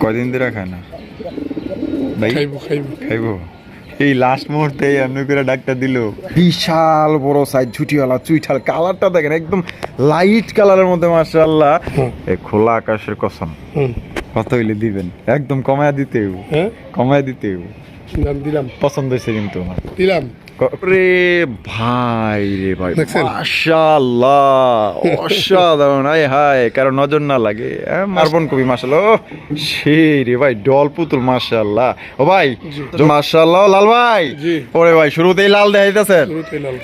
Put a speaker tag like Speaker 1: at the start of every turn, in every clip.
Speaker 1: কয়দিন ধরে খায় না? ভাই?
Speaker 2: খাইবো খাইবো।
Speaker 1: খাইবো? এই লাস্ট মুহূর্তে এমনি করে ডাক্তার দিল। বিশাল বড় সাইজ ঝুটিওয়ালা চুইঠাল। কালারটা দেখেন একদম লাইট কালারের মধ্যে মাশাআল্লাহ।
Speaker 2: হুম।
Speaker 1: এ খোলা আকাশের কসম। কত হইলে দিবেন? একদম কমায়া দিতে
Speaker 2: হ্যাঁ?
Speaker 1: কমায়া দিতে
Speaker 2: দিলাম।
Speaker 1: পছন্দ হয়েছে কিন্তু আমার।
Speaker 2: দিলাম।
Speaker 1: রে ভাই রে ভাই মাশাআল্লাহ অসাধারণ আয় হায় কারণ নজর না লাগে হ্যাঁ, মার্বন কবি মাশাআল্লাহ সেই রে ভাই ডল পুতুল মাশাআল্লাহ। ও ভাই মাশাআল্লাহ লাল ভাই। ওরে ভাই শুরুতেই লাল দেখাইতেছেন।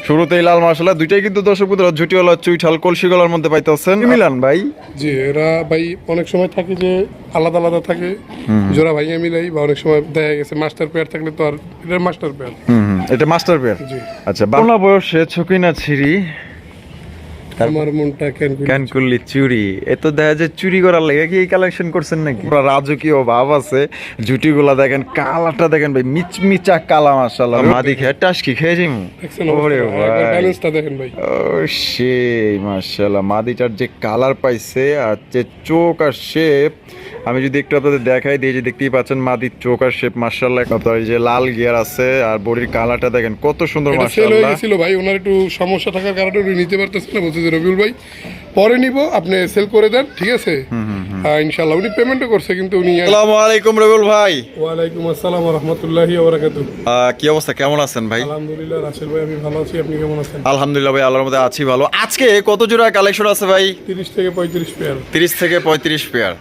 Speaker 1: শুরুতেই লাল। মাশাআল্লাহ দুইটাই কিন্তু দর্শক পুত্র ঝুটিওয়ালা চুইঠাল কলসি গলার মধ্যে পাইতেছেন। মিলান ভাই?
Speaker 2: জি এরা ভাই অনেক সময় থাকে যে আলাদা আলাদা থাকে। জোড়া ভাইয়া মিলাই বা অনেক সময় দেখা গেছে মাস্টার পেয়ার থাকলে তো আর এটা মাস্টার পেয়ার।
Speaker 1: এটা মাস্টার পেয়ার আচ্ছা বাংলা বয়সে ছকিনা ছিরি
Speaker 2: আমার মনটা কেন করি?
Speaker 1: ক্যান করলি চুরি। এ তো দেখা যায় চুরি করার লেগে কি কালেকশন করছেন নাকি? পুরা রাজকীয় ভাব আছে। জুটি গুলা দেখেন কালারটা দেখেন ভাই মিচমিচা কালা মাশাআল্লাহ। মাদি খেয়ে টাসকি খেয়ে যাইমু?
Speaker 2: দেখছেন
Speaker 1: ওরে ভাই।
Speaker 2: ব্যালেন্সটা দেখেন ভাই।
Speaker 1: ও সেই মাশাআল্লাহ। মাদিটার যে কালার পাইছে আর যে চোখ আর শেপ আমি যদি একটু আপনাদের দেখাই দিই যে দেখতেই পাচ্ছেন মাদির চোখ আর শেপ মাশাআল্লাহ। আপনার যে লাল গিয়ার আছে আর বডির কালারটা দেখেন কত সুন্দর
Speaker 2: হয়ে
Speaker 1: মাশাআল্লাহ।
Speaker 2: গেছিল ভাই ওনার একটু সমস্যা থাকার কারণে উনি নিতে পারতেছে না বলছে যে রবিউল ভাই। পরে নিব আপনি সেল করে দেন ঠিক আছে? আহ, ইনশাল্লাহ উনি পেমেন্টও করছে কিন্তু উনি
Speaker 1: আসসালামু আলাইকুম রবিউল ভাই।
Speaker 2: ওয়ালাইকুম আসসালাম রহমতুল্লাহি ওবরাকাতু
Speaker 1: আহ, কি অবস্থা? কেমন আছেন ভাই?
Speaker 2: আলহামদুলিল্লাহ রাসেল ভাই আমি ভালো আছি আপনি কেমন আছেন?
Speaker 1: আলহামদুলিল্লাহ ভাই আল্লাহর মধ্যে আছি ভালো। আজকে কত জোড়া কালেকশন আছে ভাই?
Speaker 2: তিরিশ থেকে পঁয়ত্রিশ পেয়ার
Speaker 1: তিরিশ থেকে পঁয়ত্রিশ পেয়ার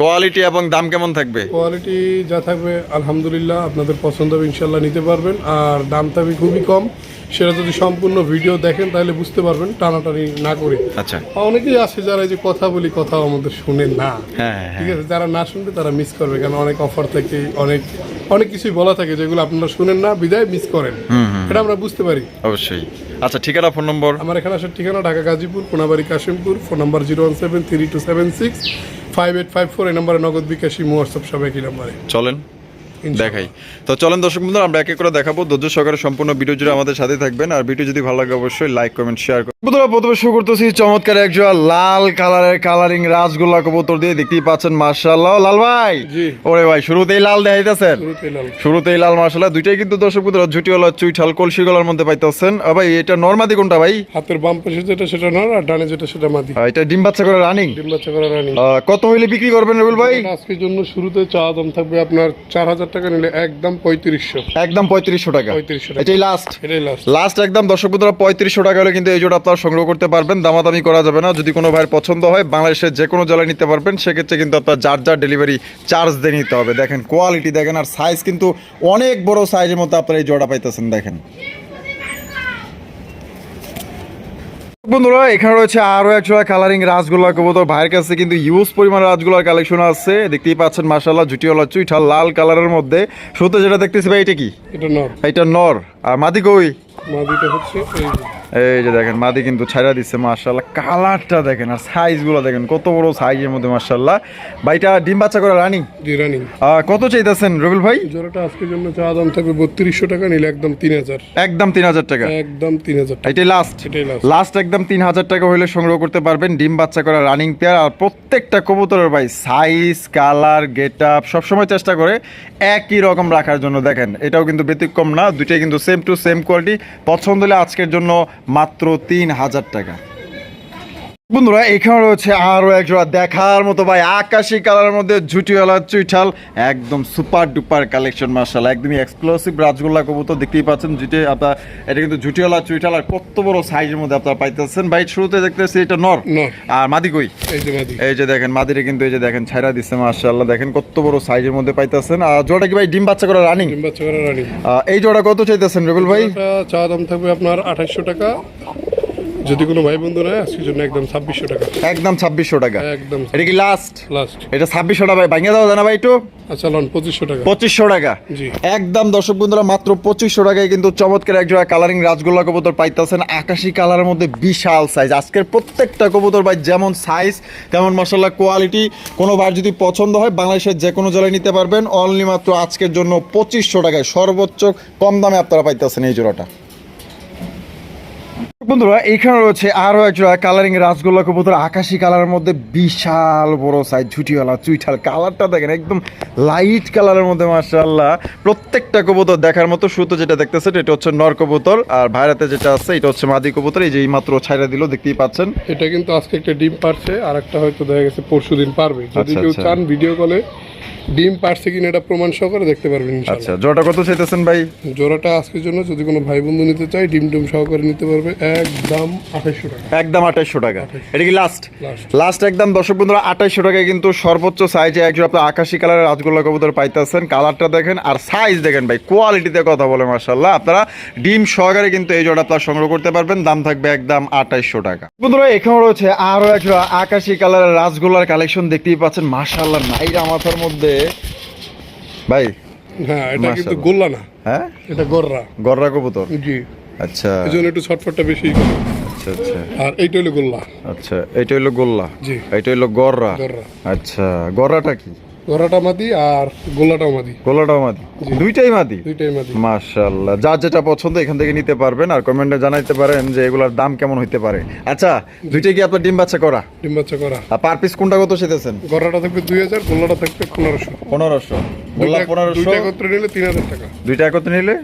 Speaker 1: কোয়ালিটি এবং দাম কেমন থাকবে?
Speaker 2: কোয়ালিটি যা থাকবে আলহামদুলিল্লাহ আপনাদের পছন্দ হবে ইনশাল্লাহ নিতে পারবেন। আর দাম থাকবে খুবই কম। সেটা যদি সম্পূর্ণ ভিডিও দেখেন তাহলে বুঝতে পারবেন টানাটানি না করে।
Speaker 1: আচ্ছা।
Speaker 2: অনেকেই আছে যারা এই যে কথা বলি কথা আমাদের শুনে না।
Speaker 1: হ্যাঁ হ্যাঁ।
Speaker 2: ঠিক আছে যারা না শুনবে তারা মিস করবে। কারণ অনেক অফার থাকে অনেক অনেক কিছুই বলা থাকে যেগুলো আপনারা শুনেন না বিদায় মিস করেন। এটা আমরা বুঝতে পারি।
Speaker 1: অবশ্যই। আচ্ছা ঠিকানা ফোন নম্বর
Speaker 2: আমার এখানে আসার ঠিকানা Dhaka Gazipur Konabari Kashimpur phone number zero one seven three two seven six five eight five four এই নাম্বারে নগদ বিকাশী হোয়াটসঅ্যাপ সব একই নাম্বারে
Speaker 1: চলেন। দেখাই। তো চলেন দর্শক বন্ধুরা আমরা এক এক করে দেখাবো। ধৈর্য সহকারে সম্পূর্ণ ভিডিও জুড়ে আমাদের সাথে থাকবেন। আর ভিডিও যদি ভালো লাগে অবশ্যই লাইক কমেন্ট শেয়ার করুন। বন্ধুরা প্রথমে শুরু করতেছি চমৎকার এক জোড়া লাল কালারের কালারিং রাসগোল্লা কবুতর দিয়ে। দেখতেই পাচ্ছেন মার্শাল্লাহ লাল ভাই? ওরে ভাই শুরুতেই লাল দেখাইতেছেন? শুরুতেই লাল। মার্শাল্লাহ দুইটাই কিন্তু দর্শক বন্ধুরা ঝুটিওয়ালা চুইঠাল কলসি গলার মধ্যে পাইতেছেন। ভাই এটা নর্মাদি কোনটা ভাই?
Speaker 2: হাতের বাম পাশে যেটা সেটা নর আর ডানে যেটা সেটা মাদি।
Speaker 1: এটা ডিম বাচ্চা করে রানিং
Speaker 2: ডিম বাচ্চা করা রানি
Speaker 1: কত হইলে বিক্রি করবেন রবিল ভাই?
Speaker 2: আজকের জন্য শুরুতে চা দাম থাকবে আপনার চার হাজার টাকা নিলে একদম পঁয়ত্রিশশো।
Speaker 1: একদম পঁয়ত্রিশশো টাকা।
Speaker 2: পঁয়ত্রিশশো
Speaker 1: এটাই লাস্ট
Speaker 2: এটাই লাস্ট
Speaker 1: লাস্ট একদম দর্শক বন্ধুরা পঁয়ত্রিশশো টাকা হলে কিন্তু এই জোড়া আপনারা সংগ্রহ করতে পারবেন। দামাদামি করা যাবে না। যদি কোনো ভাইয়ের পছন্দ হয় বাংলাদেশের যে কোনো জেলায় নিতে পারবেন। সেক্ষেত্রে কিন্তু আপনার যার যার ডেলিভারি চার্জ দিয়ে নিতে হবে। দেখেন কোয়ালিটি দেখেন আর সাইজ কিন্তু অনেক বড় সাইজের মতো আপনারা এই জোড়া পাইতেছেন দেখেন। বন্ধুরা এখানে রয়েছে আরও একশো কালারিং রাজগোল্লা কবুতর ভাইয়ের কাছে কিন্তু ইউজ পরিমাণ রাজগোল্লার কালেকশন আছে। দেখতেই পাচ্ছেন মাসাল্লাহ জুটিওয়ালা চুইঠা লাল কালারের মধ্যে। শুধু যেটা দেখতেছি ভাই এটা কি?
Speaker 2: এটা নর।
Speaker 1: এটা নর। আর মাদি কই?
Speaker 2: মাদিটা হচ্ছে এই যে।
Speaker 1: দেখেন মাদি কিন্তু ছাইরা দিচ্ছে মার্শাল্লাহ কালারটা দেখেন আর সাইজগুলো দেখেন কত বড় সাইজের মধ্যে মার্শাল্লাহ ভাইটা ডিম বাচ্চা করে রানিং?
Speaker 2: জি রানিং।
Speaker 1: কত চাইতেছেন রবিল ভাই?
Speaker 2: জোড়াটা আজকের জন্য চা দাম থাকবে বত্রিশশো টাকা নিলে একদম তিন হাজার।
Speaker 1: একদম তিন হাজার টাকা?
Speaker 2: একদম তিন হাজার টাকা।
Speaker 1: এটাই লাস্ট
Speaker 2: এটাই লাস্ট
Speaker 1: লাস্ট একদম তিন হাজার টাকা হলে সংগ্রহ করতে পারবেন ডিম বাচ্চা করা রানিং পেয়ার আর প্রত্যেকটা কবুতরের ভাই সাইজ কালার গেট আপ সবসময় চেষ্টা করে একই রকম রাখার জন্য। দেখেন এটাও কিন্তু ব্যতিক্রম না দুইটাই কিন্তু সেম টু সেম কোয়ালিটি পছন্দ হলে আজকের জন্য মাত্র তিন হাজার টাকা। বন্ধুরা এখানে রয়েছে আরও এক জোড়া দেখার মতো ভাই আকাশি কালারের মধ্যে ঝুটিওয়ালা চুইঠাল একদম সুপার ডুপার কালেকশন মার্শাল একদমই এক্সক্লুসিভ রাজগোল্লা কবুতর দেখতেই পাচ্ছেন যেটি আপনার এটা কিন্তু ঝুটিওয়ালা চুইঠাল আর কত বড় সাইজের মধ্যে আপনারা পাইতেছেন। ভাই শুরুতে দেখতেছি এটা নর। আর মাদি কই?
Speaker 2: এই যে
Speaker 1: দেখেন মাদিরে কিন্তু এই যে দেখেন ছাইরা দিচ্ছে মার্শাল্লাহ দেখেন কত বড় সাইজের মধ্যে পাইতেছেন। আর জোড়া কি ভাই ডিম বাচ্চা করে রানিং
Speaker 2: ডিম বাচ্চা করা রানিং
Speaker 1: এই জোড়া কত চাইতেছেন রবিল ভাই?
Speaker 2: চা দাম থাকবে আপনার আঠাশশো টাকা। যদি কোনো ভাই বন্ধু নেয় আজকের জন্য একদম ছাব্বিশশো টাকা।
Speaker 1: একদম ছাব্বিশশো টাকা।
Speaker 2: একদম
Speaker 1: এটা কি লাস্ট
Speaker 2: লাস্ট
Speaker 1: এটা ছাব্বিশশো টাকা ভাই ভাঙিয়ে দাও জানা ভাই একটু।
Speaker 2: আচ্ছা লন পঁচিশশো টাকা।
Speaker 1: পঁচিশশো টাকা। একদম দর্শক বন্ধুরা মাত্র পঁচিশশো টাকায় কিন্তু চমৎকার এক কালারিং রাজগোল্লা কবুতর পাইতেছেন। আকাশি কালারের মধ্যে বিশাল সাইজ আজকের প্রত্যেকটা কবুতর ভাই যেমন সাইজ তেমন কোয়ালিটি কোনো বার যদি পছন্দ হয় বাংলাদেশের যে কোনো জেলায় নিতে পারবেন। অনলি মাত্র আজকের জন্য পঁচিশশো টাকায় সর্বোচ্চ কম দামে আপনারা পাইতেছেন এই জোড়াটা। বন্ধুরা এখানে রয়েছে আরও একজোড়া কালারিং রাসগোল্লা কবুতর। আকাশি কালারের মধ্যে বিশাল বড় সাইজ ঝুটিওয়ালা চুইঠাল। কালারটা দেখেন একদম লাইট কালারের মধ্যে মাশাআল্লাহ। প্রত্যেকটা কবুতর দেখার মতো শুধু যেটা দেখতেছেন এটা হচ্ছে নর কবুতর। আর ভাইরাতে যেটা আছে এটা হচ্ছে মাদি কবুতর। এই যে এই মাত্র ছাইরা দিল দেখতেই পাচ্ছেন।
Speaker 2: এটা কিন্তু আজকে একটা ডিম পারছে আর একটা হয়তো দেখা গেছে পরশু দিন পারবে। যদি
Speaker 1: আচ্ছা,
Speaker 2: কেউ
Speaker 1: আচ্ছা।
Speaker 2: চান ভিডিও কলে ডিম পারছে কিনা এটা প্রমাণ সহকারে দেখতে পারবেন
Speaker 1: আচ্ছা জোড়াটা কত চাইতেছেন ভাই?
Speaker 2: জোড়াটা আজকের জন্য যদি কোনো ভাই বন্ধু নিতে চায় ডিম ডিম সহকারে নিতে পারবে। একদম আঠাইশশো টাকা।
Speaker 1: একদম আঠাইশশো টাকা। এটা কি লাস্ট লাস্ট একদম দর্শক বন্ধুরা আঠাইশশো টাকায় কিন্তু সর্বোচ্চ সাইজে একজন আপনার আকাশি কালারের রাজগোল্লা কবুতর পাইতেছেন। কালারটা দেখেন আর সাইজ দেখেন ভাই কোয়ালিটিতে কথা বলে মার্শাল্লাহ আপনারা ডিম সহকারে কিন্তু এই জোড়া আপনারা সংগ্রহ করতে পারবেন। দাম থাকবে একদম আঠাইশশো টাকা। বন্ধুরা এখানে রয়েছে আরও একটা আকাশি কালারের রাজগোল্লার কালেকশন দেখতেই পাচ্ছেন। মার্শাল্লাহ নাইরা মাথার মধ্যে। ভাই
Speaker 2: হ্যাঁ এটা কিন্তু গোল্লা না।
Speaker 1: হ্যাঁ?
Speaker 2: এটা গররা।
Speaker 1: গররা কবুতর?
Speaker 2: জি।
Speaker 1: আচ্ছা।
Speaker 2: এই জন্য একটু ছটফটটা বেশি করে।
Speaker 1: আচ্ছা আচ্ছা।
Speaker 2: আর এইটা হলো গোল্লা।
Speaker 1: আচ্ছা এইটা হলো গোল্লা?
Speaker 2: জি।
Speaker 1: এইটা গররা?
Speaker 2: গররা।
Speaker 1: আচ্ছা গররাটা কি?
Speaker 2: গররাটা মাদি আর গোল্লাটাও মাদি।
Speaker 1: গোলাটাও মাদি। দুইটাই মাদি?
Speaker 2: দুইটাই মাদি।
Speaker 1: মাশাআল্লাহ। যার যেটা পছন্দ এখান থেকে নিতে পারবেন আর কমেন্টে জানাইতে পারেন যে এগুলোর দাম কেমন হইতে পারে। আচ্ছা দুইটাই কি আপনার ডিম বাচ্চা করা?
Speaker 2: ডিম বাচ্চা করা।
Speaker 1: আর পার পিস কোনটা কত সেতেছেন
Speaker 2: গররাটা থাকবে দুই হাজার থাকবে পনেরোশো।
Speaker 1: পনেরোশো। গোল্লা পনেরোশো।
Speaker 2: দুইটা একত্রে নিলে তিন হাজার টাকা।
Speaker 1: দুইটা একত্রে নিলে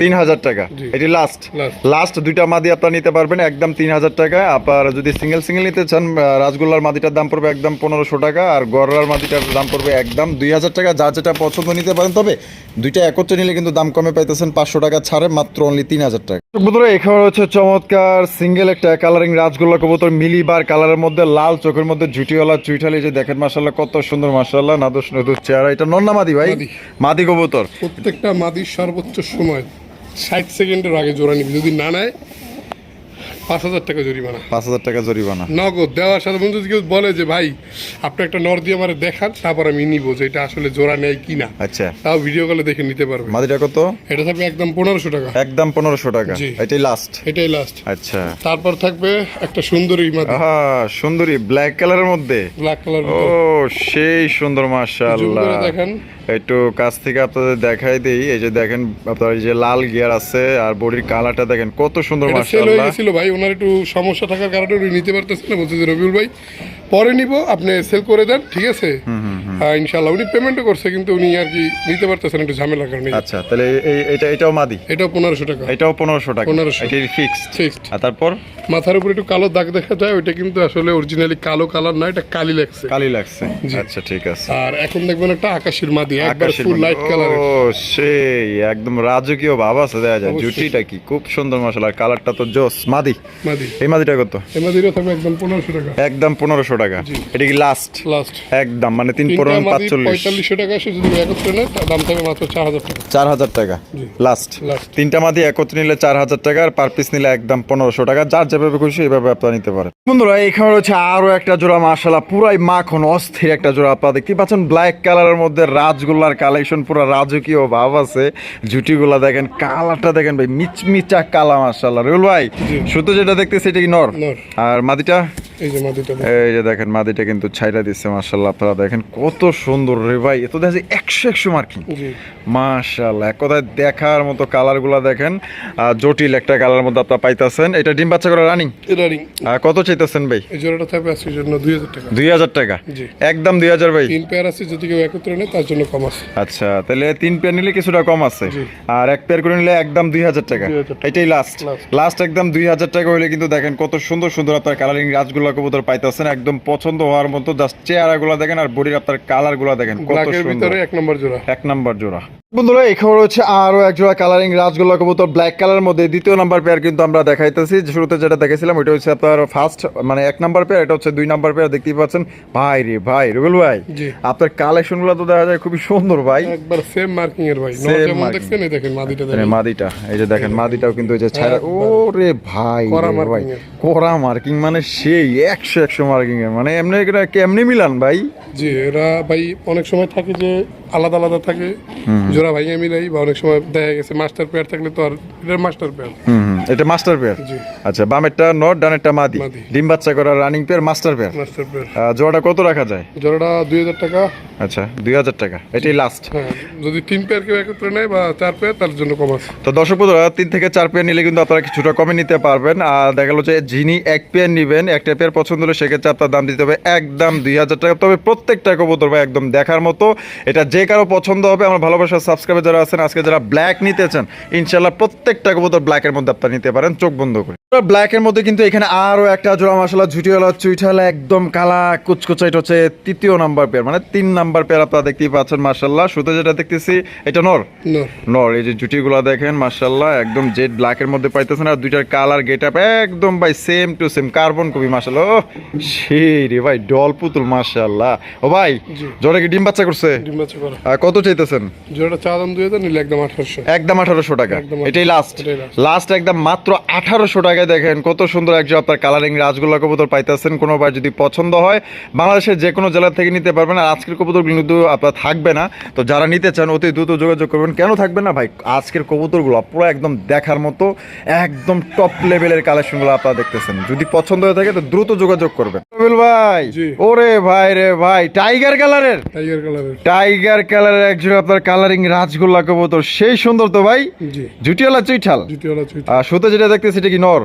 Speaker 2: তিন হাজার টাকা।
Speaker 1: এটি লাস্ট লাস্ট দুইটা মাদি আপনার নিতে পারবেন একদম তিন হাজার টাকা। আপনার যদি সিঙ্গেল সিঙ্গেল নিতে চান আহ, রাসগোল্লার মাদিটার দাম পড়বে একদম পনেরোশো টাকা আর গড়ার মাদিটার দাম পড়বে একদম দুই হাজার টাকা যার যেটা পছন্দ নিতে পারেন তবে দুইটা একত্রে নিলে কিন্তু দাম কমে পাইতেছেন পাঁচশো টাকা ছাড়ে মাত্র অনলি তিন হাজার টাকা। বন্ধুরা এখানে হচ্ছে চমৎকার সিঙ্গেল একটা কালারিং রাজগোল্লা কবুতর মিলিবার কালারের মধ্যে লাল চোখের মধ্যে ঝুটিওয়ালা চুইঠালি যে দেখেন মাসাল্লাহ কত সুন্দর মাসাল্লাহ নাদুস নদুস চেহারা। এটা নন্না মাদি ভাই?
Speaker 2: মাদি।
Speaker 1: মাদি কবুতর।
Speaker 2: প্রত্যেকটা মাদির সর্বোচ্চ সময় ষাট সেকেন্ডের আগে জোড়া নিবে। যদি না নেয় পাঁচ হাজার টাকা জরিমানা।
Speaker 1: পাঁচ হাজার টাকা জরিমানা।
Speaker 2: নগদ। দেওয়ার সাথে বন্ধু কেউ বলে যে ভাই আপনি একটা নর দিয়ে আমার দেখান তারপর আমি নিবো যে এটা আসলে জোড়া নেয় কিনা।
Speaker 1: আচ্ছা।
Speaker 2: তাও ভিডিও কলে দেখে নিতে পারবে।
Speaker 1: মাদিটা কত?
Speaker 2: এটা থাকবে একদম পনেরোশো টাকা।
Speaker 1: একদম পনেরোশো টাকা। এটাই লাস্ট
Speaker 2: এটাই লাস্ট
Speaker 1: আচ্ছা।
Speaker 2: তারপর থাকবে একটা সুন্দরী মাদি।
Speaker 1: আহা সুন্দরী। ব্ল্যাক কালারের মধ্যে?
Speaker 2: ব্ল্যাক কালার
Speaker 1: ও সেই সুন্দর মাশাআল্লাহ।
Speaker 2: দেখেন।
Speaker 1: একটু কাছ থেকে আপনাদের দেখাই দিই। এই যে দেখেন আপনার এই যে লাল গিয়ার আছে আর বডির কালারটা দেখেন কত সুন্দর মাশাআল্লাহ।
Speaker 2: গেছিল ভাই ওনার একটু সমস্যা থাকার কারণে উনি নিতে পারতেছে না বলছে রবিউল ভাই। পরে নিব আপনি সেল করে দেন ঠিক আছে? আহ, ইনশাল্লাহ উনি পেমেন্টও করছে কিন্তু উনি আর কি নিতে পারতেছেন একটু ঝামেলার কারণে।
Speaker 1: আচ্ছা তাহলে এই এটা এটাও মাদি?
Speaker 2: এটাও পনেরোশো টাকা।
Speaker 1: এটাও পনেরোশো টাকা?
Speaker 2: 1500
Speaker 1: এটাই ফিক্সড
Speaker 2: ফিক্সড
Speaker 1: আর তারপর?
Speaker 2: মাথার উপরে একটু কালো দাগ দেখা যায় ওইটা কিন্তু আসলে অরিজিনালি কালো কালার না এটা কালি লাগছে।
Speaker 1: কালি লাগছে। আচ্ছা ঠিক আছে।
Speaker 2: আর এখন দেখবেন একটা আকাশের মাদি একবার ফুল লাইট কালার
Speaker 1: ও সেই একদম রাজকীয় ভাব আছে দেখা যায়। জুটিটা কি খুব সুন্দর মশলা কালারটা তো জোস। মাদি?
Speaker 2: মাদি।
Speaker 1: এই মাদিটা কত?
Speaker 2: এই মাদিরও থাকবে একদম পনেরোশো টাকা।
Speaker 1: একদম পনেরোশো টাকা। এটা কি লাস্ট
Speaker 2: লাস্ট
Speaker 1: একদম মানে তিন পনেরো পাঁচচল্লিশ।
Speaker 2: পঁয়তাল্লিশশো টাকা সে যদি একত্রে নেয় দাম থাকবে মাত্র চার হাজার টাকা।
Speaker 1: চার হাজার টাকা। লাস্ট তিনটা মাদি একত্রে নিলে চার হাজার টাকা আর পার পিস নিলে একদম পনেরোশো টাকা। যার যেভাবে খুশি এভাবে আপনারা নিতে পারেন। বন্ধুরা এখানে রয়েছে আরও একটা জোড়া মার্শাল্লাহ পুরাই মাখন অস্থির একটা জোড়া। আপনারা দেখতে পাচ্ছেন ব্ল্যাক কালারের মধ্যে রাজগোল্লার কালেকশন পুরো রাজকীয় ভাব আছে। জুটিগুলা দেখেন কালারটা দেখেন ভাই মিচমিচা কালা মার্শাল্লাহ রুল ভাই শুধু যেটা দেখতেছি এটা কি নর। আর মাদিটা
Speaker 2: এই যে
Speaker 1: দেখেন। মাদিটা কিন্তু ছাইরা দিচ্ছে মার্শাল্লাহ আপনারা দেখেন কত সুন্দর রে ভাই। এত দেখা যায় একশো একশো মার্কিং
Speaker 2: জি।
Speaker 1: মাশাআল্লাহ এক কথায় দেখার মতো কালারগুলো দেখেন। আর জটিল একটা কালার মধ্যে আপনারা পাইতেছেন। এটা ডিম বাচ্চা করে রানিং কত চাইতেছেন ভাই?
Speaker 2: এই জোড়াটা থাকবে আজকের জন্য দুই হাজার টাকা।
Speaker 1: দুই হাজার টাকা?
Speaker 2: জি।
Speaker 1: একদম দুই হাজার ভাই?
Speaker 2: তিন পেয়ার আছে যদি কেউ একত্রে নেয় তার জন্য কম আছে।
Speaker 1: আচ্ছা তাহলে তিন পেয়ার নিলে কিছুটা কম আছে। আর এক পেয়ার করে নিলে একদম দুই হাজার টাকা। এটাই লাস্ট লাস্ট একদম দুই হাজার টাকা হলে কিন্তু দেখেন কত সুন্দর সুন্দর আপনার কালারিং রাজগুলা কবুতর পাইতেছেন। একদম পছন্দ হওয়ার মতো জাস্ট চেহারাগুলো দেখেন আর বডির আপনার কালারগুলো দেখেন কত সুন্দর।
Speaker 2: এক নম্বর জোড়া।
Speaker 1: এক নাম্বার জোড়া। বন্ধুরা এখানে রয়েছে আরও এক জোড়া কালারিং রাজগোল্লা কবুতর ব্ল্যাক কালার মধ্যে দ্বিতীয় নাম্বার পেয়ার কিন্তু আমরা দেখাইতেছি। শুরুতে যেটা দেখেছিলাম ওইটা হচ্ছে আপনার ফার্স্ট মানে এক নাম্বার পেয়ার এটা হচ্ছে দুই নাম্বার পেয়ার দেখতেই পাচ্ছেন। ভাই রে ভাই রুবেল ভাই আপনার কালেকশনগুলো তো দেখা যায় খুবই সুন্দর ভাই।
Speaker 2: একবার সেম মার্কিং এর ভাই। দেখছেন এই দেখেন মাদিটা দেখেন।
Speaker 1: মাদিটা এই যে দেখেন মাদিটাও কিন্তু এই যে ছায়া ও রে ভাই ভাই। কড়া মার্কিং মানে সেই একশো একশো মার্কিং এর মানে এমনি কেমনি মিলান ভাই?
Speaker 2: জি এরা ভাই অনেক সময় থাকে যে আলাদা আলাদা থাকে। জোড়া ভাইয়া মিলাই বা অনেক সময় দেখা গেছে মাস্টার পেয়ার থাকলে তো আর এটা মাস্টার পেয়ার।
Speaker 1: এটা মাস্টার পেয়ার আচ্ছা বামেরটা নট ডানেরটা মাদি।
Speaker 2: মাদি।
Speaker 1: ডিম বাচ্চা করা running pair master pair
Speaker 2: master pair
Speaker 1: জোড়াটা কত রাখা যায়?
Speaker 2: জোড়াটা দুই হাজার টাকা।
Speaker 1: আচ্ছা দুই হাজার টাকা। এটাই লাস্ট
Speaker 2: হ্যাঁ যদি তিন পেয়ার কেউ একত্রে নেয় বা চার পেয়ার তার জন্য কম আছে।
Speaker 1: তো দর্শক বন্ধুরা তিন থেকে চার পেয়ার নিলে কিন্তু আপনারা কিছুটা কমে নিতে পারবেন। আর দেখা গেলো যে যিনি এক পেয়ার নেবেন একটা পেয়ার পছন্দ হলে সেক্ষেত্রে আপনার দাম দিতে হবে একদম দুই হাজার টাকা। তবে প্রত্যেকটা কবুতর ভাই একদম দেখার মতো এটা যে কারও পছন্দ হবে আমার ভালোবাসার সাবস্ক্রাইবার যারা আছেন আজকে যারা ব্ল্যাক নিতে চান ইনশাল্লাহ প্রত্যেকটা কবুতর ব্ল্যাকের মধ্যে আপনারা নিতে পারেন চোখ বন্ধ করে। ব্ল্যাকের মধ্যে কিন্তু এখানে আরও একটা জোড়া মশলা ঝুটিওয়ালা চুইঠালা একদম কালা কুচকুচা এটা হচ্ছে তৃতীয় নাম্বার পেয়ার মানে তিন নাম্বার পেয়ার আপনারা দেখতেই পাচ্ছেন মার্শাল্লাহ শুধু যেটা দেখতেছি এটা নর? নর। এই যে জুটিগুলো দেখেন মার্শাল্লাহ একদম জেড ব্ল্যাকের মধ্যে পাইতেছেন আর দুইটার কালার গেট আপ একদম ভাই সেম টু সেম কার্বন কবি মার্শাল্লাহ ও সেই রে ভাই ডল পুতুল মার্শাল্লাহ ও ভাই
Speaker 2: জি।
Speaker 1: জোরে কি ডিম বাচ্চা করছে?
Speaker 2: ডিম বাচ্চা করা।
Speaker 1: আর কত চাইতেছেন?
Speaker 2: জোড়াটা চা দাম দুই হাজার নিলে একদম আঠারোশো।
Speaker 1: একদম আঠারোশো টাকা। এটাই লাস্ট লাস্ট একদম মাত্র আঠারোশো টাকায় দেখেন কত সুন্দর একজন আপনার কালারিং রাজগোল্লা কবুতর পাইতেছেন কোনো বার যদি পছন্দ হয় বাংলাদেশের যে কোনো জেলা থেকে নিতে পারবেন আর আজকের কবুতর কিন্তু আপনার থাকবে না। তো যারা নিতে চান অতি দ্রুত যোগাযোগ করবেন। কেন থাকবে না ভাই? আজকের কবুতরগুলো পুরো একদম দেখার মতো একদম টপ লেভেলের কালেকশনগুলো আপনারা দেখতেছেন। যদি পছন্দ হয়ে থাকে তো দ্রুত যোগাযোগ করবেন। ভাই ওরে ভাই রে ভাই টাইগার কালারের
Speaker 2: টাইগার কালারের
Speaker 1: টাইগার কালারের একজন আপনার কালারিং রাজগোল্লা কবুতর। সেই সুন্দর তো ভাই? জুটিওয়ালা চুইঠাল
Speaker 2: জুটিওয়ালা চুইটা
Speaker 1: সুতো যেটা দেখতেছি সেটা কি নর?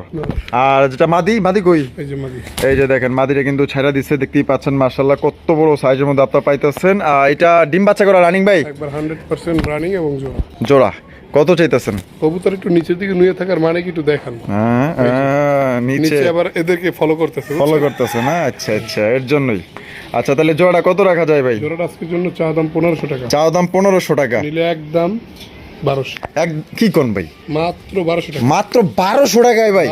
Speaker 1: আর যেটা মাদি মাদি কই?
Speaker 2: এই যে মাদি।
Speaker 1: এই যে দেখেন মাদিটা কিন্তু ছাড়া দিচ্ছে দেখতেই পাচ্ছেন মার্শাল্লাহ কত বড় সাইজের মধ্যে আপনার পাইতেছেন। আর এটা ডিম বাচ্চা করা রানিং ভাই?
Speaker 2: একবার রানিং এবং জোড়া।
Speaker 1: জোড়া কত চাইতেছেন?
Speaker 2: কবুতর একটু নিচের দিকে নুয়ে থাকার মানে কি একটু দেখান।
Speaker 1: হ্যাঁ, হ্যাঁ, নিচে।
Speaker 2: আবার এদেরকে ফলো করতেছে
Speaker 1: ফলো করতেছে না? আচ্ছা আচ্ছা এর জন্যই। আচ্ছা তাহলে জোড়া কত রাখা যায় ভাই?
Speaker 2: জোড়াটা আজকের জন্য চা দাম পনেরোশো টাকা।
Speaker 1: চাও দাম পনেরোশো টাকা।
Speaker 2: নিলে একদম বারোশো।
Speaker 1: এক কি কোন ভাই?
Speaker 2: মাত্র বারোশো টাকা।
Speaker 1: মাত্র বারোশো টাকায় ভাই।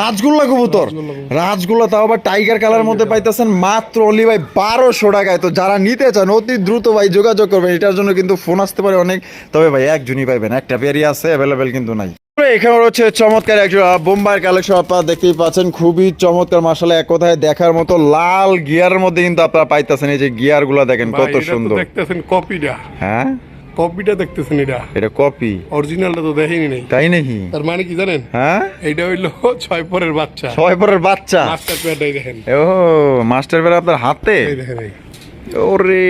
Speaker 1: রাজগোল্লা কবুতর।
Speaker 2: রাজগোল্লা
Speaker 1: তাও আবার টাইগার কালার মধ্যে পাইতেছেন মাত্র অনলি ভাই বারোশো টাকায়। তো যারা নিতে চান অতি দ্রুত ভাই যোগাযোগ করবেন। এটার জন্য কিন্তু ফোন আসতে পারে অনেক। তবে ভাই একজনই পাইবেন। একটা পেয়ারি আছে অ্যাভেলেবেল কিন্তু নাই। এখানে রয়েছে চমৎকার একজন বোম্বাইয়ের কালেকশন আপনারা দেখতেই পাচ্ছেন। খুবই চমৎকার মাসালা এক কথায় দেখার মতো লাল গিয়ারের মধ্যে কিন্তু আপনারা পাইতেছেন। এই যে গিয়ারগুলা দেখেন কত সুন্দর।
Speaker 2: দেখতেছেন কপিটা।
Speaker 1: হ্যাঁ?
Speaker 2: কপিটা দেখতেছেন এটা?
Speaker 1: এটা কপি
Speaker 2: অরিজিনালটা তো দেখেনি নাই।
Speaker 1: তাই নাকি?
Speaker 2: তার মানে কি জানেন?
Speaker 1: হ্যাঁ?
Speaker 2: এটা হইল ছয় পরের বাচ্চা।
Speaker 1: ছয় পরের বাচ্চা?
Speaker 2: মাস্টার প্লেয়ারটাই দেখেন।
Speaker 1: ও মাস্টার বেলা আপনার হাতে?
Speaker 2: এই দেখেন
Speaker 1: ওরে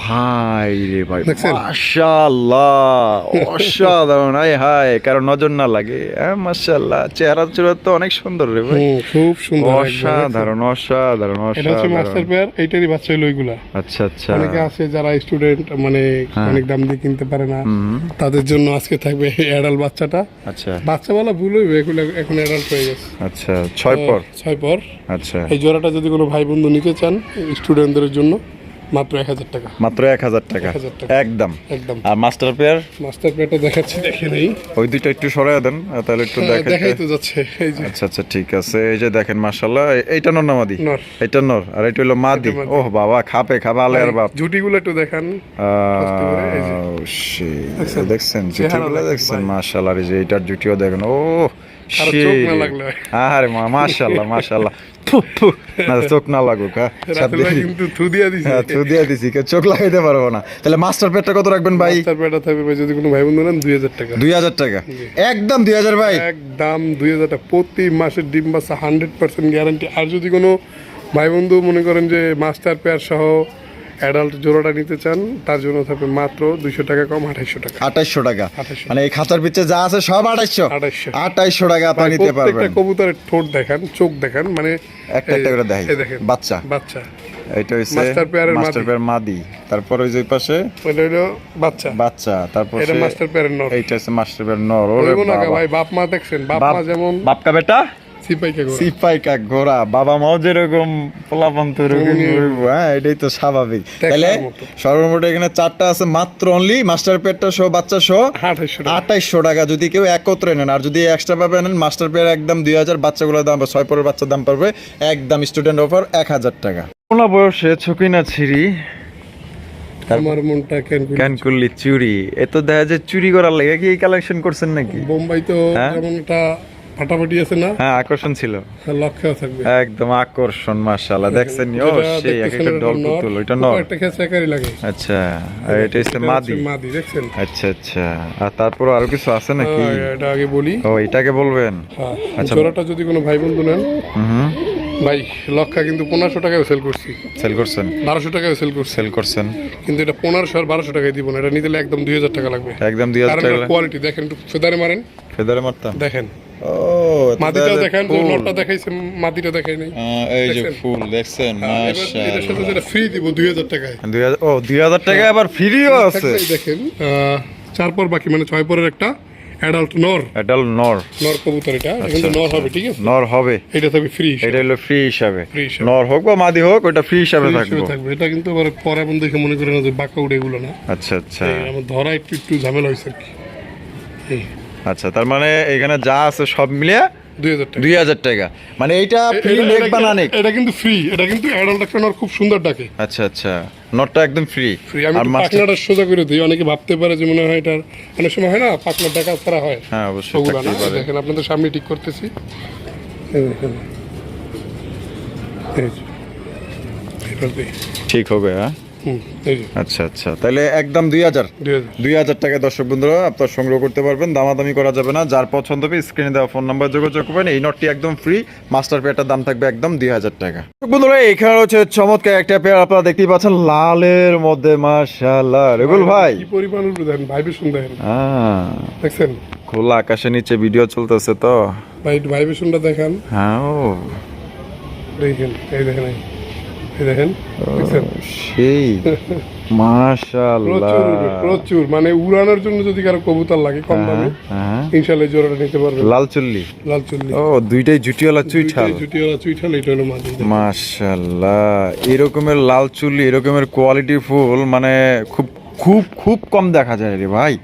Speaker 1: ভাই রে ভাই
Speaker 2: দেখছেন?
Speaker 1: মাশাআল্লাহ অসাধারণ আয় হায় কারণ নজর না লাগে হ্যাঁ মাশাআল্লাহ চেহারা চুরা তো অনেক সুন্দর রে ভাই।
Speaker 2: খুব সুন্দর।
Speaker 1: অসাধারণ অসাধারণ
Speaker 2: এটা হচ্ছে মাস্টার পেয়ার এইটারই বাচ্চা ওইগুলা
Speaker 1: আচ্ছা আচ্ছা।
Speaker 2: অনেকে আছে যারা স্টুডেন্ট মানে
Speaker 1: হ্যাঁ।
Speaker 2: অনেক দাম দিয়ে কিনতে পারে না। তাদের জন্য আজকে থাকবে অ্যাডাল বাচ্চাটা।
Speaker 1: আচ্ছা।
Speaker 2: বাচ্চা বলা ভুল হইবে এগুলো এখন অ্যাডাল্ট হয়ে গেছে।
Speaker 1: আচ্ছা ছয় পর?
Speaker 2: ছয় পর।
Speaker 1: আচ্ছা।
Speaker 2: এই জোড়াটা যদি কোনো ভাই বন্ধু নিতে চান স্টুডেন্টদের জন্য মাত্র এক হাজার টাকা।
Speaker 1: মাত্র এক হাজার টাকা।
Speaker 2: 1000 টাকা।
Speaker 1: একদম।
Speaker 2: একদম।
Speaker 1: আর মাস্টার পেয়ার?
Speaker 2: মাস্টার দেখাচ্ছি দেখে নেই।
Speaker 1: ওই দুইটা একটু সরাই দেন তাহলে একটু
Speaker 2: হ্যাঁ,
Speaker 1: দেখাই
Speaker 2: দেখাই তো যাচ্ছে
Speaker 1: আচ্ছা আচ্ছা ঠিক আছে। এই যে দেখেন মাশাল্লাহ এইটা নর না মাদি?
Speaker 2: নর।
Speaker 1: এটা নর। আর এটা হলো মাদি। ওহ বাবা খাপে খাবে আলে আর বাপ।
Speaker 2: জুটিগুলো একটু দেখান। দেখছেন?
Speaker 1: জুটিগুলো দেখছেন?
Speaker 2: ভাই।
Speaker 1: মাশাল্লাহ এই যে এটার জুটিও দেখেন ও
Speaker 2: আর
Speaker 1: সেই
Speaker 2: চোখ না হয়।
Speaker 1: চোখ না লাগুক হ্যাঁ?
Speaker 2: কিন্তু থু দিয়া দিছে।
Speaker 1: হ্যাঁ, থু দিয়ে দিছি কেউ চোখ লাগাইতে পারব না। তাহলে মাস্টার পেটটা কত রাখবেন ভাই?
Speaker 2: মাস্টার পেয়ারটা থাকবে ভাই যদি কোনো ভাই বন্ধু নেন দুই হাজার টাকা।
Speaker 1: দুই হাজার টাকা। একদম দুই হাজার ভাই।
Speaker 2: একদম দুই হাজার টাকা। প্রতি মাসের ডিম বাচ্চা হান্ড্রেড পার্সেন্ট গ্যারান্টি আর যদি কোনো ভাই বন্ধু মনে করেন যে মাস্টার পেয়ার সহ অ্যাডাল্ট জোড়াটা নিতে চান তার জন্য থাকবে মাত্র দুইশো টাকা কম আঠাইশো টাকা।
Speaker 1: আঠাইশশো টাকা। মানে এই খাতার পিছে যা আছে সব আঠাইশশো।
Speaker 2: 2800
Speaker 1: আঠাইশশো টাকা আপনি নিতে
Speaker 2: প্রত্যেকটা
Speaker 1: পারবেন।
Speaker 2: কবুতরের ঠোঁট দেখান চোখ দেখান মানে
Speaker 1: একটা একটা করে দেখাই।
Speaker 2: দেখেন
Speaker 1: বাচ্চা।
Speaker 2: বাচ্চা।
Speaker 1: এটা হচ্ছে
Speaker 2: মাস্টার পেয়ারের
Speaker 1: মাস্টার পেয়ার মাদি। তারপর ওই যে পাশে
Speaker 2: এটা হলো বাচ্চা।
Speaker 1: বাচ্চা। তারপর
Speaker 2: এটা মাস্টার পেয়ারের নর।
Speaker 1: এইটা হচ্ছে মাস্টার পেয়ার নর ওরে বাবা।
Speaker 2: ভাই বাপ মা দেখছেন বাপ
Speaker 1: বাপ-
Speaker 2: মা যেমন
Speaker 1: বাপকা বেটা?
Speaker 2: সিপাই কে
Speaker 1: ঘোড়া। বাবা মাও যেরকম পোলাপান তো হ্যাঁ এটাই তো স্বাভাবিক। তাহলে সর্বমোট এখানে চারটা আছে মাত্র অনলি মাস্টার পেয়ারটা সহ বাচ্চা সহ আঠাইশশো টাকা। যদি কেউ একত্রে নেন আর যদি এক্সট্রা পাবে নেন মাস্টার পেয়ার একদম দুই হাজার বাচ্চাগুলোর দাম ছয় পরের বাচ্চার দাম পড়বে একদম স্টুডেন্ট অফার এক হাজার টাকা। কোনা বয়সে ছকি না ছিঁড়ি?
Speaker 2: আমার মনটা কেন
Speaker 1: করলি চুরি এ তো দেখা যায় চুরি করার লেগে। কি কালেকশন করছেন নাকি?
Speaker 2: বোম্বাই তো
Speaker 1: হ্যাঁ?
Speaker 2: যেমন একটা ফাটাফাটি আছে না?
Speaker 1: হ্যাঁ আকর্ষণ ছিল।
Speaker 2: আর লক্ষ্যও থাকবে।
Speaker 1: একদম আকর্ষণ মাশাআল্লাহ। দেখছেন ও সেই এক একটা ডল পুতুল ওইটা
Speaker 2: ওটা
Speaker 1: নর
Speaker 2: একটা খেয়ে একারই লাগে।
Speaker 1: আচ্ছা আর এটা হচ্ছে মাদি।
Speaker 2: মাদি দেখছেন?
Speaker 1: আচ্ছা আচ্ছা। আর তারপর আরও কিছু আছে নাকি?
Speaker 2: হ্যাঁ, এটা আগে বলি।
Speaker 1: ও এটাকে বলবেন?
Speaker 2: হ্যাঁ
Speaker 1: আচ্ছা।
Speaker 2: জোড়াটা যদি কোনো ভাই বন্ধু নেন
Speaker 1: হুম
Speaker 2: ভাই লক্ষা কিন্তু পনেরোশো টাকায় সেল করছি।
Speaker 1: সেল করছেন?
Speaker 2: বারোশো টাকায় সেল করছি।
Speaker 1: সেল করছেন।
Speaker 2: কিন্তু এটা পনেরোশো আর বারোশো টাকায় দিব না এটা নিতে একদম দুই হাজার টাকা লাগবে।
Speaker 1: একদম দুই হাজার টাকা
Speaker 2: কোয়ালিটি দেখেন একটু ফেদারে মারেন।
Speaker 1: ফেদারে মারতাম।
Speaker 2: দেখেন।
Speaker 1: ও
Speaker 2: দেখেন। নটটা দেখাইছে মাদিটা দেখাই নাই।
Speaker 1: এই যে ফুল দেখছেন?
Speaker 2: হ্যাঁ, এটার সাথে যেটা ফ্রি দিব টাকায়।
Speaker 1: দুই হাজার ও দুই হাজার টাকা আবার ফ্রিও আছে।
Speaker 2: দেখেন আহ, চার পর বাকি মানে ছয় পরের একটা অ্যাডাল্ট নর
Speaker 1: নর
Speaker 2: নর কবুতর এটা কিন্তু নর হবে ঠিক আছে?
Speaker 1: নর হবে।
Speaker 2: এটা ফ্রি
Speaker 1: এটা হলো ফ্রি হিসাবে। নর হোক বা মাদি হোক ওটা ফ্রি হিসাবে থাকবে।
Speaker 2: থাকবে। এটা কিন্তু আবার পরে এমন দেখে মনে করেন না যে বাঁকা উড়ে এগুলো না।
Speaker 1: আচ্ছা আচ্ছা।
Speaker 2: আমার ধরা একটু একটু ঝামেলা হয়েছে আর কি।
Speaker 1: আচ্ছা তার মানে এখানে যা আছে সব মিলিয়ে
Speaker 2: দুই হাজার টাকা।
Speaker 1: মানে এইটা ফ্রি
Speaker 2: এটা-
Speaker 1: নেক বা না নেক
Speaker 2: এটা কিন্তু ফ্রি এটা কিন্তু অ্যাডাল্ট একটা নর খুব সুন্দর ডাকে।
Speaker 1: আচ্ছা আচ্ছা নটটা একদম ফ্রি
Speaker 2: ফ্রি আমি পাখনাটা সোজা করে দিই অনেকে ভাবতে পারে যে মনে হয় এটার অনেক সময় হয় না পাখনার টাকা ছাড়া হয়।
Speaker 1: হ্যাঁ অবশ্যই
Speaker 2: ওগুলো না?
Speaker 1: পারে।
Speaker 2: দেখেন আপনাদের সামনে ঠিক করতেছি।
Speaker 1: ঠিক হবে হ্যাঁ। আচ্ছা আচ্ছা। তাহলে একদম দুই হাজার।
Speaker 2: দুই হাজার।
Speaker 1: টাকা দর্শক বন্ধুরা আপনার সংগ্রহ করতে পারবেন দামাদামি করা যাবে না। যার পছন্দ হবে স্ক্রিনে দেওয়া ফোন নাম্বার যোগাযোগ করবেন। এই নটটি একদম ফ্রি মাস্টার পেয়ারটার দাম থাকবে একদম দুই হাজার টাকা। বন্ধুরা এখানে হচ্ছে চমৎকার একটা পেয়ার আপনারা দেখতেই পাচ্ছেন লালের মধ্যে মাশাআল্লাহ। রেগুল ভাই
Speaker 2: পরিমাণ দেখেন
Speaker 1: হ্যাঁ
Speaker 2: দেখছেন?
Speaker 1: খোলা আকাশের নিচে ভিডিও চলতেছে তো।
Speaker 2: ভাই ভাইব্রেশনটা দেখান।
Speaker 1: হ্যাঁ
Speaker 2: দেখেন এই দেখেন দেখেন
Speaker 1: সেই মাশাআল্লাহ।
Speaker 2: প্রচুর মানে উড়ানোর জন্য যদি কারও কবুতর লাগে কম দামে জোড়াটা নিতে পারবেন।
Speaker 1: লাল চুল্লি
Speaker 2: লাল চুল্লি
Speaker 1: ও দুইটাই জুটিওয়ালা চুইঠাল।
Speaker 2: জুটিওয়ালা চুইঠাল এটা হলো মাঝে
Speaker 1: মাশাল্লাহ এরকমের লাল চুল্লি এরকমের কোয়ালিটি ফুল মানে খুব খুব খুব কম দেখা যায় রে ভাই।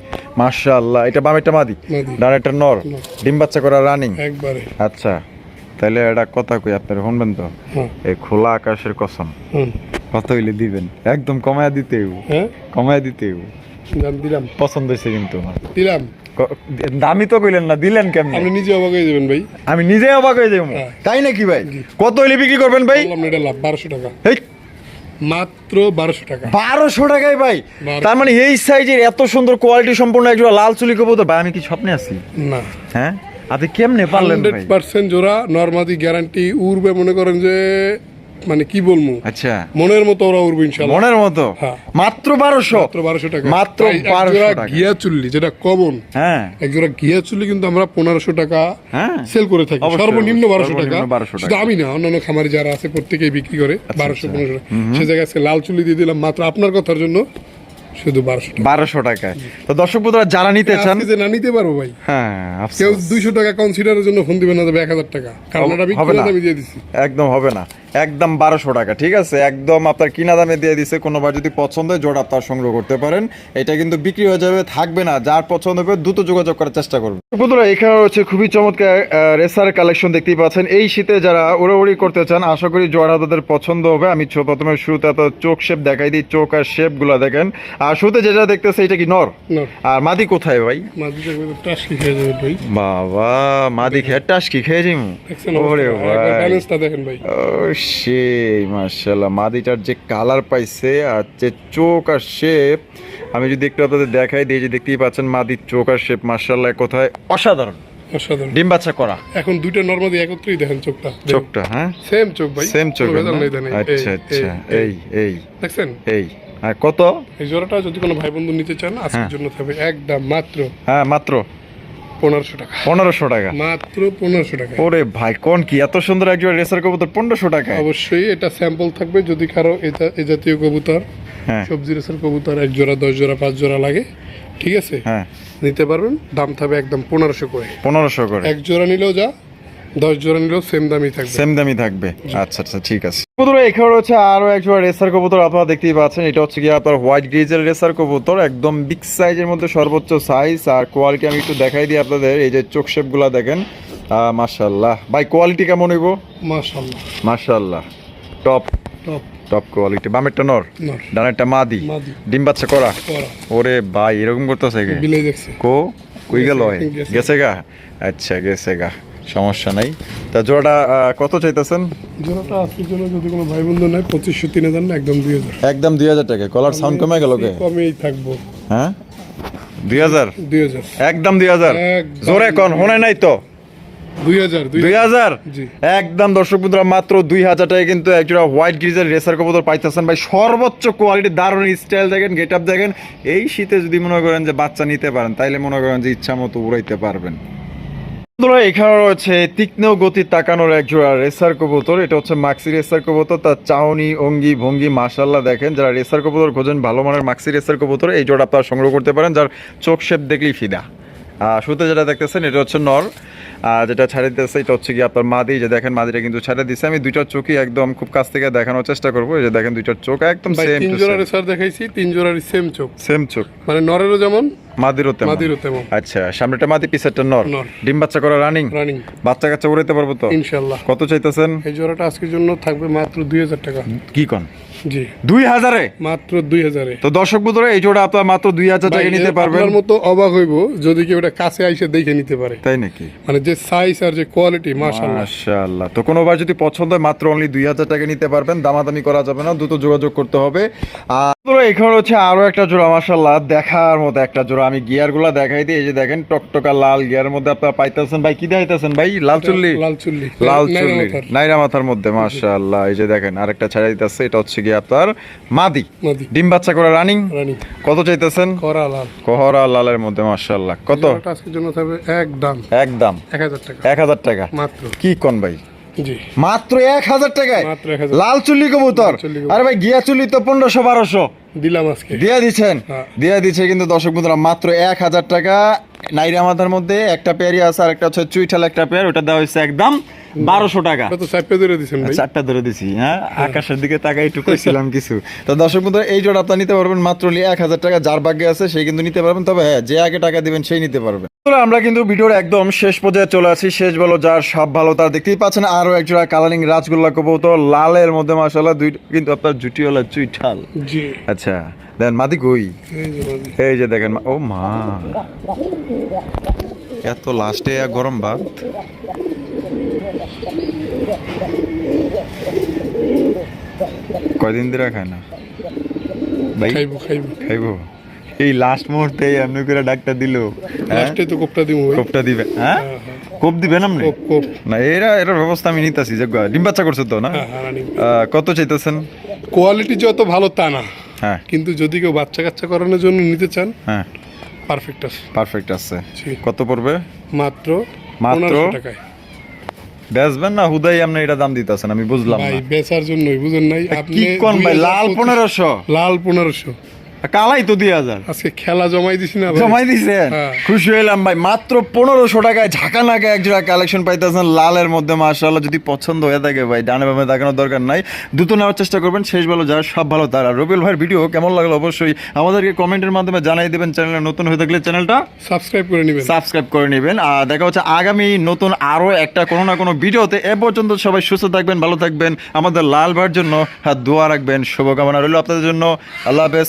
Speaker 1: মাশাল্লাহ এটা বামেরটা মাদি
Speaker 2: মাদি।
Speaker 1: ডানেরটা নর। ডিম বাচ্চা করা রানিং
Speaker 2: একবারে।
Speaker 1: আচ্ছা। তাহলে এটা কথা কই আপনার শুনবেন তো? এই খোলা আকাশের কসম। কত হইলে দিবেন। একদম কমায় দিতে
Speaker 2: হ্যাঁ?
Speaker 1: কমায় দিতে
Speaker 2: দিলাম
Speaker 1: পছন্দ হয়েছে কিন্তু আমার।
Speaker 2: দিলাম।
Speaker 1: দামি তো কইলেন না দিলেন কেমন?
Speaker 2: আপনি নিজে অবাক হয়ে যাবেন ভাই।
Speaker 1: আমি নিজে অবাক হয়ে যাব।
Speaker 2: হ্যাঁ।
Speaker 1: তাই নাকি ভাই? কত হইলে বিক্রি করবেন ভাই?
Speaker 2: এটা লাভ বারোশো টাকা।
Speaker 1: এই
Speaker 2: মাত্র বারোশো টাকা।
Speaker 1: বারোশো টাকায় ভাই? তার মানে এই সাইজের এত সুন্দর কোয়ালিটি সম্পূর্ণ একজন লাল চুলি কবুতর ভাই আমি কি স্বপ্নে আছি?
Speaker 2: না।
Speaker 1: হ্যাঁ? আপনি কেমনে পারলেন
Speaker 2: হান্ড্রেড পার্সেন্ট জোড়া নর্মাদি গ্যারান্টি উড়বে মনে করেন যে মানে কি বলব?
Speaker 1: আচ্ছা।
Speaker 2: মনের মতো ওরা উড়বে ইনশাল্লাহ
Speaker 1: মনের মতো?
Speaker 2: হ্যাঁ।
Speaker 1: মাত্র বারোশো?
Speaker 2: মাত্র বারোশো টাকা।
Speaker 1: মাত্র
Speaker 2: এক
Speaker 1: 1200
Speaker 2: জোড়া
Speaker 1: টাকা।
Speaker 2: ঘিয়া চুল্লি যেটা কমন
Speaker 1: হ্যাঁ।
Speaker 2: এক জোড়া ঘিয়া চুল্লি কিন্তু আমরা পনেরোশো টাকা
Speaker 1: হ্যাঁ।
Speaker 2: সেল করে থাকি। সর্বনিম্ন টাকা। শুধু আমি না অন্যান্য খামারি যারা আছে প্রত্যেকেই বিক্রি করে বারোশো
Speaker 1: আচ্ছা।
Speaker 2: পনেরোশো সে জায়গায় আজকে লাল চুল্লি দিয়ে দিলাম মাত্র আপনার কথার জন্য। শুধু বারোশো
Speaker 1: বারোশো টাকায়। তো দর্শক বন্ধুরা যারা নিতে চান
Speaker 2: যে না নিতে পারব ভাই।
Speaker 1: হ্যাঁ
Speaker 2: কেউ দুইশো টাকা কনসিডারের জন্য ফোন দিবেন না তবে এক হাজার টাকা। কারণ এটা বিক্রি। আমি দিয়ে দিচ্ছি
Speaker 1: একদম হবে না। একদম বারোশো টাকা ঠিক আছে? একদম আপনার কিনা দামে দিয়ে দিছে কোনোবার যদি পছন্দ হয় জোড়া আপনার সংগ্রহ করতে পারেন। এটা কিন্তু বিক্রি হয়ে যাবে থাকবে না। যার পছন্দ হবে দ্রুত যোগাযোগ করার চেষ্টা করবে। বন্ধুরা এখানে হচ্ছে খুবই চমৎকার রেসার কালেকশন দেখতেই পাচ্ছেন। এই শীতে যারা উড়াউড়ি করতে চান আশা করি জোড়া তাদের পছন্দ হবে। আমি প্রথমে শুরুতে আপনার চোখ শেপ দেখাই দিই চোখ আর শেপগুলা দেখেন। আর শুরুতে যেটা দেখতেছে এটা কি নর? আর মাদি কোথায় ভাই?
Speaker 2: টাস্কি
Speaker 1: বাবা মাদি খেয়ে টাস কি খেয়ে
Speaker 2: দেখছেন
Speaker 1: ওরে ভাই। সেই মার্শাল্লাহ মাদিটার যে কালার পাইছে আর যে চোখ আর শেপ আমি যদি একটু আপনাদের দেখাই দিয়ে যে দেখতেই পাচ্ছেন মাদির চোখ আর শেপ মার্শাল্লাহ কোথায়? অসাধারণ।
Speaker 2: অসাধারণ।
Speaker 1: ডিম বাচ্চা করা।
Speaker 2: এখন দুইটা নর্মাদি একত্রেই দেখেন চোখটা।
Speaker 1: চোখটা হ্যাঁ?
Speaker 2: সেম চোখ ভাই।
Speaker 1: সেম চোখ আচ্ছা আচ্ছা এই। এই
Speaker 2: দেখছেন?
Speaker 1: এই। আর কত?
Speaker 2: এই জোড়াটা যদি কোনো ভাই বন্ধু নিতে চান আজকের
Speaker 1: হ্যাঁ।
Speaker 2: জন্য থাকবে একদম মাত্র।
Speaker 1: হ্যাঁ মাত্র।
Speaker 2: পনেরোশো টাকা।
Speaker 1: পনেরোশো টাকা।
Speaker 2: মাত্র পনেরোশো টাকা।
Speaker 1: ওরে ভাই কোন কি? এত সুন্দর একজন রেসার কবুতর পনেরোশো টাকা
Speaker 2: অবশ্যই এটা স্যাম্পল থাকবে যদি কারও এটা- জাতীয় কবুতর
Speaker 1: হ্যাঁ।
Speaker 2: সবজি রেসার কবুতর এক জোড়া দশ জোড়া পাঁচ জোড়া লাগে ঠিক আছে?
Speaker 1: হ্যাঁ।
Speaker 2: নিতে পারবেন দাম থাকবে একদম পনেরোশো করে।
Speaker 1: পনেরোশো করে।
Speaker 2: এক জোড়া নিলেও যা দশ জোড়া নিলেও সেম দামই থাকবে।
Speaker 1: সেম দামই থাকবে। আচ্ছা আচ্ছা ঠিক আছে। কবুতর এখানে হচ্ছে আরও একজোড়া রেসার কবুতর আপনারা দেখতেই পাচ্ছেন। এটা হচ্ছে কি আপনার হোয়াইট গ্রিজের রেসার কবুতর একদম বিগ সাইজের মধ্যে সর্বোচ্চ সাইজ আর কোয়ালিটি আমি একটু দেখাই দিই আপনাদের এই যে চোখ শেপগুলা দেখেন। মাশাল্লাহ ভাই কোয়ালিটি কেমন হইব?
Speaker 2: মাশাল্লাহ
Speaker 1: মাশাল্লাহ টপ
Speaker 2: টপ
Speaker 1: টপ কোয়ালিটি বামেরটা নর?
Speaker 2: নর।
Speaker 1: ডানেরটা মাদি? ডিম বাচ্চা করা? ওরে ভাই এরকম করতেছে কে?
Speaker 2: বিলাই দেখছে।
Speaker 1: কো? কই গেল।
Speaker 2: গেছে
Speaker 1: গা? আচ্ছা গেছে গা। সমস্যা নাই। তা জোড়াটা কত চাইতেছেন?
Speaker 2: জোড়াটা আজকের জন্য যদি কোনো ভাই বন্ধু নেয় পঁচিশশো তিন হাজার না একদম দুই হাজার।
Speaker 1: একদম দুই হাজার টাকা। কলার সাউন্ড কমে গেল কে?
Speaker 2: কমেই থাকব।
Speaker 1: হ্যাঁ? দুই হাজার?
Speaker 2: দুই হাজার।
Speaker 1: একদম দুই হাজার? জোরে কন শোনে নাই তো। একদম দর্শক বন্ধুরা মাত্র দুই হাজার টাকা কিন্তু একজোড়া হোয়াইট গ্রিজের রেসার কবুতর পাইতেছেন ভাই। সর্বোচ্চ কোয়ালিটি দারুণ স্টাইল দেখেন গেট আপ দেখেন। এই শীতে যদি মনে করেন যে বাচ্চা নিতে পারেন তাইলে মনে করেন যে ইচ্ছা মতো উড়াইতে পারবেন। বন্ধুরা এখানে রয়েছে তীক্ষ্ণ গতি তাকানোর এক জোড়া রেসার কবুতর। এটা হচ্ছে মাক্সি রেসার কবুতর। তার চাউনি অঙ্গি, ভঙ্গি মাশাল্লাহ দেখেন। যারা রেসার কবুতর খোঁজেন, ভালো মানের মাক্সি রেসার কবুতর, এই জোড়া আপনারা সংগ্রহ করতে পারেন, যার চোখ শেপ দেখলেই ফিদা। শুরুতে যেটা দেখতেছেন, এটা হচ্ছে নর। যেটা ছাড়ে দিতেছে এটা হচ্ছে কি আপনার মাদি যে দেখেন মাদিটা কিন্তু ছাড়ে দিচ্ছে আমি দুইটার চোখই একদম খুব কাছ থেকে দেখানোর চেষ্টা করব। এই যে দেখেন দুইটার চোখ একদম সেম
Speaker 2: তিন জোড়ার স্যার দেখাইছি তিন জোড়ার সেম চোখ।
Speaker 1: সেম চোখ।
Speaker 2: মানে নরেরও যেমন
Speaker 1: মাদিরও তেমন।
Speaker 2: মাদিরও তেমন।
Speaker 1: আচ্ছা সামনেটা মাদি পিছেরটা নর। ডিম বাচ্চা করা রানিং
Speaker 2: রানিং
Speaker 1: বাচ্চা কাচ্চা উড়াইতে পারব তো?
Speaker 2: ইনশাল্লাহ।
Speaker 1: কত চাইতেছেন?
Speaker 2: এই জোড়াটা আজকের জন্য থাকবে মাত্র দুই হাজার টাকা।
Speaker 1: কি কন?
Speaker 2: জি।
Speaker 1: দুই হাজারে?
Speaker 2: মাত্র দুই হাজারে।
Speaker 1: তো দর্শক বন্ধুরা এই জোড়া আপনার মাত্র দুই হাজার টাকা নিতে পারবেন।
Speaker 2: আপনার মতো অবাক হইব যদি কেউ এটা কাছে আইসে দেখে নিতে পারে।
Speaker 1: তাই নাকি?
Speaker 2: মানে যে সাইজ আর যে কোয়ালিটি মাশাআল্লাহ।
Speaker 1: মাশাআল্লাহ। তো কোনোবার যদি পছন্দ হয় মাত্র অনলি দুই হাজার টাকা নিতে পারবেন। দামাদামি করা যাবে না দ্রুত যোগাযোগ করতে হবে। আর এখানে হচ্ছে আরও একটা জোড়া মাশাআল্লাহ। দেখার মতো একটা জোড়া। আমি গিয়ারগুলা দেখাই দিই। এই যে দেখেন টকটকা লাল গিয়ার মধ্যে আপনারা পাইতেছেন। ভাই কি দেখাইতেছেন ভাই? লাল চুল্লি?
Speaker 2: লাল চুল্লি।
Speaker 1: লাল চুল্লি। নাইরা মাথার মধ্যে মাশাআল্লাহ। এই যে দেখেন আরেকটা ছেড়ে দিতেছে। এটা হচ্ছে কি আপনার মাদি। ডিম বাচ্চা করে রানিং। কত চাইতেছেন?
Speaker 2: কোহরা লাল।
Speaker 1: কহরা লালের মধ্যে মার্শাল্লাহ কত?
Speaker 2: আজকের জন্য থাকবে একদম।
Speaker 1: একদম।
Speaker 2: এক হাজার টাকা।
Speaker 1: এক হাজার টাকা।
Speaker 2: মাত্র।
Speaker 1: কি কন ভাই? মাত্র এক হাজার টাকায়। লাল চুল্লি কবুতর। আরে ভাই গিয়া চুল্লি তো পনেরোশো বারোশো।
Speaker 2: দিলাম আজকে।
Speaker 1: দিয়ে দিচ্ছেন
Speaker 2: হ্যাঁ।
Speaker 1: দিয়ে দিচ্ছে কিন্তু দর্শক বন্ধুরা মাত্র এক হাজার টাকা। নাইরা মাথার মধ্যে একটা পেয়ারি আছে আর একটা হচ্ছে চুইঠাল একটা পেয়ার। ওটা দেওয়া হয়েছে একদম বারোশো টাকা। চারটা ধরে দিছি হ্যাঁ? আকাশের দিকে তাকাই একটু কইছিলাম কিছু। তো দর্শক এই জোড়া আপনার নিতে পারবেন মাত্র এক হাজার টাকা। যার ভাগ্যে আছে সেই কিন্তু নিতে পারবেন। তবে হ্যাঁ যে আগে টাকা দিবেন সেই নিতে পারবেন আমরা কিন্তু ভিডিওর একদম শেষ পর্যায়ে চলে আছি শেষ বলো যার সব ভালো তার দেখতেই পাচ্ছেন। আরও এক জোড়া কালারিং রাজগোল্লা কবুতর লালের মধ্যে মাসাল্লাহ দুই কিন্তু আপনার জুটিওয়ালা চুইঠাল
Speaker 2: জি।
Speaker 1: আচ্ছা দেন মাদি কই?
Speaker 2: এই যে
Speaker 1: দেখেন ও মা। এত লাস্টে গরম ভাত। কয়দিন ধরে খায় না? ভাই
Speaker 2: খাইবো খাইবো।
Speaker 1: খাইবো? এই লাস্ট মুহূর্তে এমনি করে ডাক্তার দিল
Speaker 2: লাস্টে তো কোপটা দিব
Speaker 1: কোপটা দিবে হ্যাঁ?
Speaker 2: হ্যাঁ, হ্যাঁ।
Speaker 1: কোপ দিবেন আপনি? না এরা এটার ব্যবস্থা আমি নিতেছি যে ডিম বাচ্চা করছে তো না?
Speaker 2: হ্যাঁ হ্যাঁ
Speaker 1: কত চাইতেছেন?
Speaker 2: কোয়ালিটি যত ভালো তা না।
Speaker 1: হ্যাঁ।
Speaker 2: কিন্তু যদি কেউ বাচ্চা কাচ্চা করানোর জন্য নিতে চান
Speaker 1: হ্যাঁ।
Speaker 2: পারফেক্ট আছে।
Speaker 1: পারফেক্ট আছে। কত পড়বে?
Speaker 2: মাত্র
Speaker 1: মাত্র?
Speaker 2: টাকায়।
Speaker 1: বেচবেন না হুদাই আপনি এটা দাম দিতেছেন আমি বুঝলাম না।
Speaker 2: বেচার জন্যই বুঝেন নাই?
Speaker 1: কি কোন ভাই লাল
Speaker 2: 2025
Speaker 1: পনেরোশো?
Speaker 2: লাল পনেরোশো।
Speaker 1: কালাই তো দুই হাজার।
Speaker 2: আজকে খেলা জমাই দিছি না
Speaker 1: জমাই দিছেন
Speaker 2: হ্যাঁ।
Speaker 1: খুশি হইলাম ভাই। মাত্র পনেরোশো টাকায় ঝাঁকা নাকা এক জোড়া কালেকশন পাইতেছেন লালের মধ্যে মার্শাল্লাহ যদি পছন্দ হয়ে থাকে ভাই ডানে বামে দেখানোর দরকার নাই। দ্রুত নেওয়ার চেষ্টা করবেন। শেষ ভালো যারা সব ভালো তারা। রবিউল ভাইয়ের ভিডিও কেমন লাগল অবশ্যই আমাদেরকে কমেন্টের মাধ্যমে জানাই দেবেন। চ্যানেলে নতুন হয়ে থাকলে চ্যানেলটা
Speaker 2: সাবস্ক্রাইব করে নেবেন।
Speaker 1: সাবস্ক্রাইব করে নেবেন। আর দেখা হচ্ছে আগামী নতুন আরও একটা কোনো না কোনো ভিডিওতে। এ পর্যন্ত সবাই সুস্থ থাকবেন ভালো থাকবেন। আমাদের লাল ভাইয়ের জন্য হাত দোয়া রাখবেন। শুভকামনা রইল আপনাদের জন্য। আল্লাহ হাফেজ।